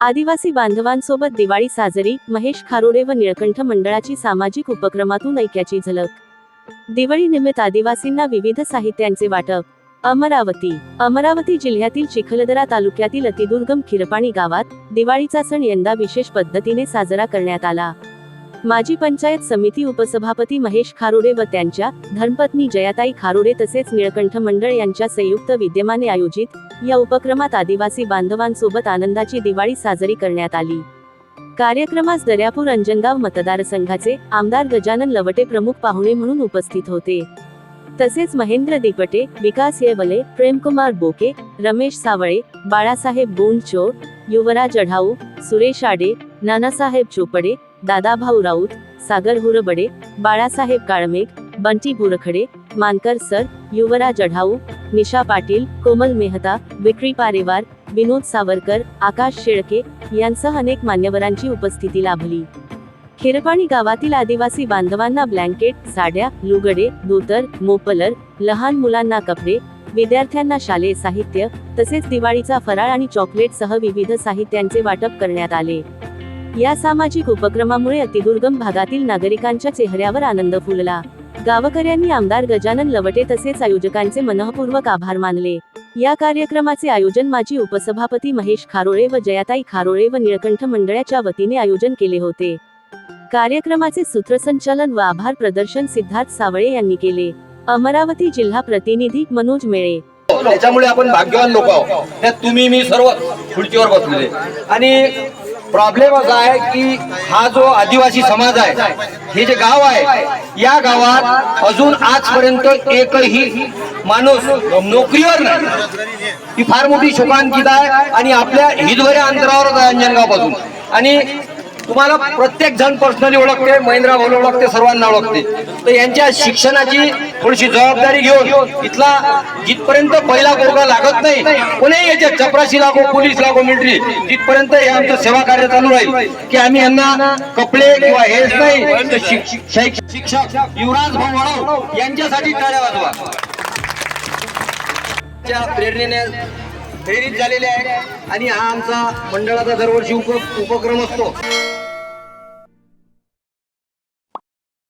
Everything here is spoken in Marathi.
आदिवासी बांधवांसोबत दिवाळी साजरी महेश खारोडे व निळकंठ मंडळाची सामाजिक उपक्रमातून ऐक्याची झलक. दिवाळी निमित्त आदिवासींना विविध साहित्यांचे वाटप. अमरावती अमरावती जिल्ह्यातील चिखलदरा तालुक्यातील अतिदुर्गम खिरपाणी गावात दिवाळीचा सण यंदा विशेष पद्धतीने साजरा करण्यात आला. माजी पंचायत समिती उपसभापती महेश खारोडे व त्यांच्या धर्मपत्नी जयाताई खारोडे तसेच निळकंठ मंडळ यांच्या संयुक्त विद्यमाने आयोजित या उपक्रमात आदिवासी बांधवांसोबत आनंदाची दिवाळी साजरी करण्यात आली. कार्यक्रमास दर्यापूर अंजनगाव मतदारसंघाचे आमदार गजानन लवटे प्रमुख पाहुणे म्हणून उपस्थित होते. तसेच महेंद्र दिपटे विकास येवले प्रेमकुमार बोके रमेश सावळे बाळासाहेब गोंडचोर युवराज अढाऊ सुरेश आडे नानासाहेब चोपडे दादाभाऊ राऊत सागर हुरबडे बाळासाहेब काळमेघ बंटी बुरखडे मानकर सर युवराज अढाऊ निशा पाटील कोमल मेहता विक्री पारेवार विनोद सावरकर आकाश शेळके यांसह अनेक मान्यवरांची उपस्थिती लाभली. खिरपाणी गावातील आदिवासी बांधवांना ब्लँकेट साड्या लुगडे धोतर मोपलर लहान मुलांना कपडे विद्यार्थ्यांना शालेय साहित्य तसेच दिवाळीचा फराळ आणि चॉकलेटसह विविध साहित्यांचे वाटप करण्यात आले. या सामाजिक उपक्रमामुळे अतिदुर्गम भागातील नागरिकांच्या चेहऱ्यावर आनंद फुलला. गावकऱ्यांनी आमदार गजानन लवटे तसेच आयोजकांचे मनःपूर्वक आभार मानले. या कार्यक्रमाचे आयोजन माजी उपसभापती महेश खारोळे व जयाताई खारोळे व निळकंठ मंडळाच्या वतीने आयोजन केले होते. कार्यक्रमाचे सूत्रसंचालन व आभार प्रदर्शन सिद्धार्थ सावळे यांनी केले. अमरावती जिल्हा प्रतिनिधी मनोज मेळे. त्याच्यामुळे आपण भाग्यवान लोक आहोत. तुम्ही मी सर्व खुर्चीवर बसलेले. आणि प्रॉब्लेम असा आहे की हा जो आदिवासी समाज आहे हे जे गाव आहे या गावात अजून आजपर्यंत एकही माणूस नोकरीवर नाही. ही फार मोठी शोकांकिता आहे आणि आपल्या हितभऱ्या अंतरावर आहे अंजनगावपासून आणि तुम्हाला प्रत्येक जण पर्सनली ओळखते महिंद्रा भाऊ ओळखते सर्वांना ओळखते. तर यांच्या शिक्षणाची थोडीशी जबाबदारी घेऊन इथला जिथपर्यंत पहिला गोरगा लागत नाही कोणीही याच्या चपराशी लागो पोलीस लागो मिलिटरी जिथपर्यंत हे आमचं सेवा कार्य चालू राहील. की आम्ही यांना कपडे किंवा हेच नाही तर शिक्षक युवराज भाऊ वळव यांच्यासाठी टाळ्या वाजवा. प्रेरणेने प्रेरित झालेले आहे आणि हा आमचा मंडळाचा दरवर्षी उप उपक्रम असतो.